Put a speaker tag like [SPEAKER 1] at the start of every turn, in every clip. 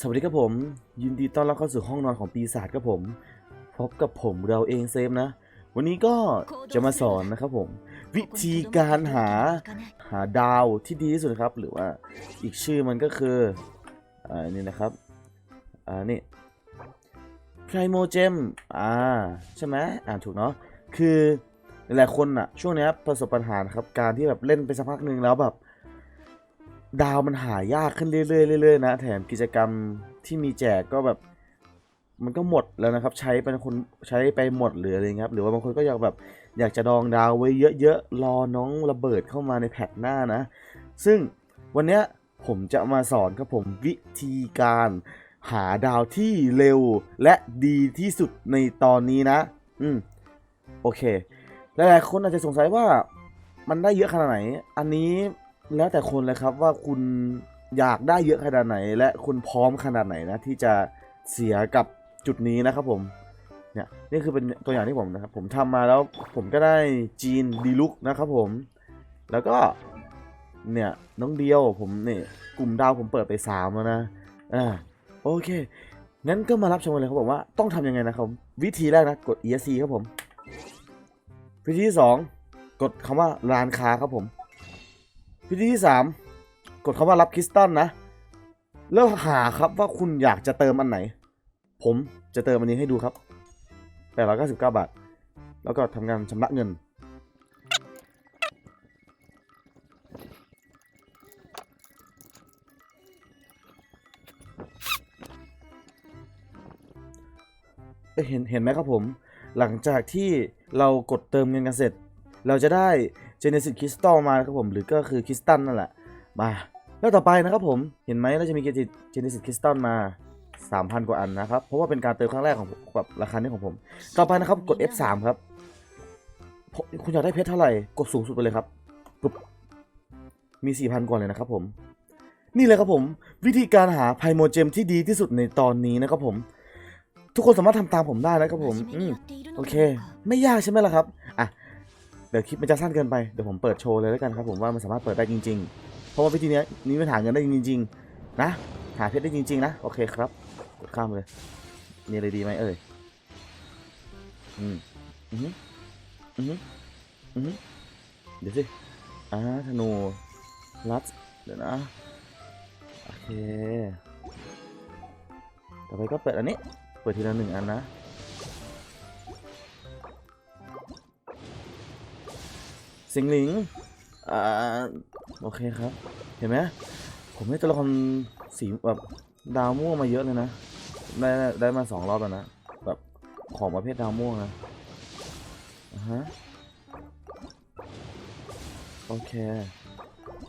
[SPEAKER 1] สวัสดีครับผม ยินดีต้อนรับเข้าสู่ห้องนอนของปีศาจครับผม พบกับผมเราเองเซฟนะ วันนี้ก็จะมาสอนนะครับผม วิธีการหาหาดาวที่ดีที่สุดครับ หรือว่าอีกชื่อมันก็คืออ่านี่นะครับอ่านี่ Primogem อ่าใช่ไหมอ่านถูกเนาะคือหลายๆคนอะช่วงเนี้ยประสบปัญหานะครับการที่แบบเล่นไปสักพักหนึ่งแล้วแบบ ดาวมันหายากขึ้นเรื่อยๆเรื่อยๆนะ แถมกิจกรรมที่มีแจกก็แบบ มันก็หมดแล้วนะครับ ใช้เป็นคนใช้ไปหมดหรืออะไรครับ หรือว่าบางคนก็อยากแบบอยากจะดองดาวไว้เยอะๆ รอน้องระเบิดเข้ามาในแพทหน้านะ ซึ่งวันเนี้ยผมจะมาสอนครับผมวิธีการหาดาวที่เร็วและดีที่สุดในตอนนี้นะ อืม โอเค หลายๆคนอาจจะสงสัยว่ามันได้เยอะขนาดไหน อันนี้ แล้วแต่คนเลยครับว่าคุณอยากได้เยอะขนาดไหน และคุณพร้อมขนาดไหนนะที่จะเสียกับจุดนี้นะครับผมเนี่ยนี่คือเป็นตัวอย่างที่ผมนะครับ ผมทำมาแล้วผมก็ได้จีนดีลุกนะครับผม แล้วก็เนี่ยน้องเดียวผมเนี่ยกลุ่มดาวผมเปิดไปสามแล้วนะอ่าโอเคงั้นก็มารับชมกันเลยครับผมว่าต้องทำยังไงนะครับ วิธีแรกนะกด ESC ครับผม วิธีที่สองกดคำว่าร้านค้าครับผม วิธีที่สามกดคำว่ารับคริสตัลนะ แล้วหาครับว่าคุณอยากจะเติมอันไหน ผมจะเติมอันนี้ให้ดูครับ899 บาท แล้วก็ทำการชำระเงิน เห็นเห็นไหมครับผม หลังจากที่เรากดเติมเงินกันเสร็จ เราจะได้ Genesis Crystal มาครับผมหรือก็คือคริสตัลนั่นแหละมาแล้วต่อไปนะครับผมเห็นไหมเราจะมี Genesis Crystal มา 3,000 กว่าอันนะครับ เพราะว่าเป็นการเติมครั้งแรกของแบบราคานี้ของผม ต่อไปนะครับกด F3 ครับคุณอยากได้เพชรเท่าไหร่กดสูงสุดไปเลยครับปุ๊บมี 4,000 กว่าเลยนะครับผม นี่เลยครับผม วิธีการหาไพโมเจมที่ดีที่สุดในตอนนี้นะครับผม ทุกคนสามารถทำตามผมได้นะครับผม อืมโอเค ไม่ยากใช่ไหมล่ะครับ อะ เดี๋ยวคลิปมันจะสั้นเกินไปเดี๋ยวผมเปิดโชว์เลยแล้วกันครับผมว่ามันสามารถเปิดได้จริง ๆ เพราะว่าวิธีเนี้ยนี้มันหาเงินได้จริง ๆ นะ หาเพชรได้จริง ๆ นะ โอเคครับกดข้ามเลยมีอะไรดีไหมเอ่ยอืมอือหืออือหืออือหือเดี๋ยวสิอ่าธนูรัดเดี๋ยวนะโอเคต่อไปก็เปิดอันนี้ เปิดทีละหนึ่งอันนะ สิงหลิงอ่าโอเคครับ เห็นไหมผมให้ตัวละครสีแบบดาวม่วงมาเยอะเลยนะได้ได้มาสองรอบแล้วนะแบบของประเภทดาวม่วงนะอ่าฮะโอเค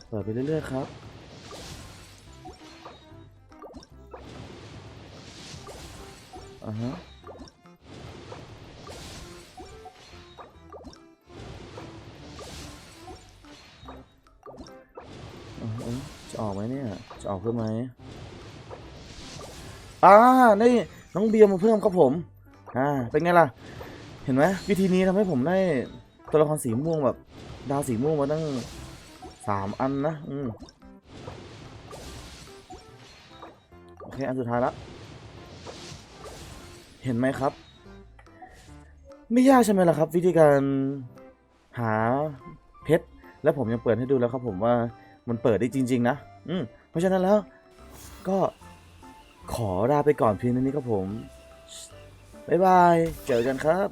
[SPEAKER 1] เปิดไปเรื่อยๆครับ อ่าฮะ ออกไหมเนี่ย จะออกเพิ่มไหมอ่านี่น้องเบียร์มาเพิ่มครับผม อ่า เป็นไงล่ะ เห็นไหมวิธีนี้ทำให้ผมได้ตัวละครสีม่วงแบบ ดาวสีม่วงมาตั้งสามอันนะ อืมโอเค อันสุดท้ายละ เห็นไหมครับ ไม่ยากใช่ไหมล่ะครับ วิธีการหาเพชร และผมยังเปิดให้ดูแล้วครับผมว่า มันเปิดได้จริง ๆ นะ อืมเพราะฉะนั้นแล้วก็ขอลาไปก่อนเพียงเท่านี้ครับผม บ๊ายบาย เจอกันครับ